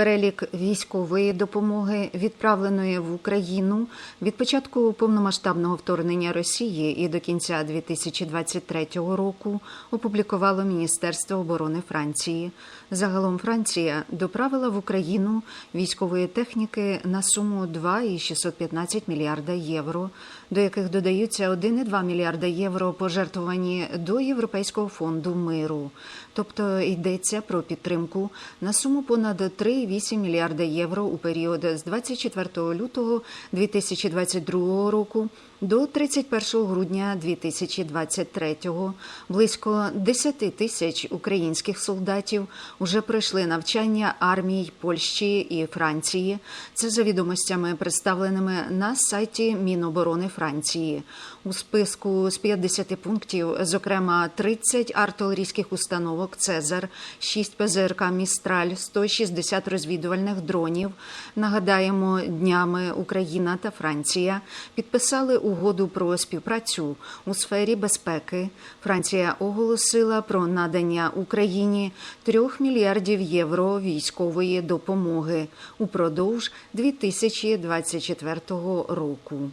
перелік військової допомоги, відправленої в Україну від початку повномасштабного вторгнення Росії і до кінця 2023 року опублікувало Міністерство оборони Франції. Загалом Франція доправила в Україну військової техніки на суму 2,615 мільярда євро, до яких додаються 1,2 мільярда євро пожертвовані до Європейського фонду миру. Тобто йдеться про підтримку на суму понад 3,8 мільярда євро у період з 24 лютого 2022 року до 31 грудня 2023 близько 10 тисяч українських солдатів уже пройшли навчання армій Польщі і Франції. Це за відомостями, представленими на сайті Міноборони Франції. У списку з 50 пунктів, зокрема 30 артилерійських установок Цезар, 6 ПЗРК Містраль, 160 розвідувальних дронів. Нагадаємо, днями Україна та Франція підписали угоду про співпрацю у сфері безпеки. Франція оголосила про надання Україні 3 мільярдів євро військової допомоги упродовж 2024 року.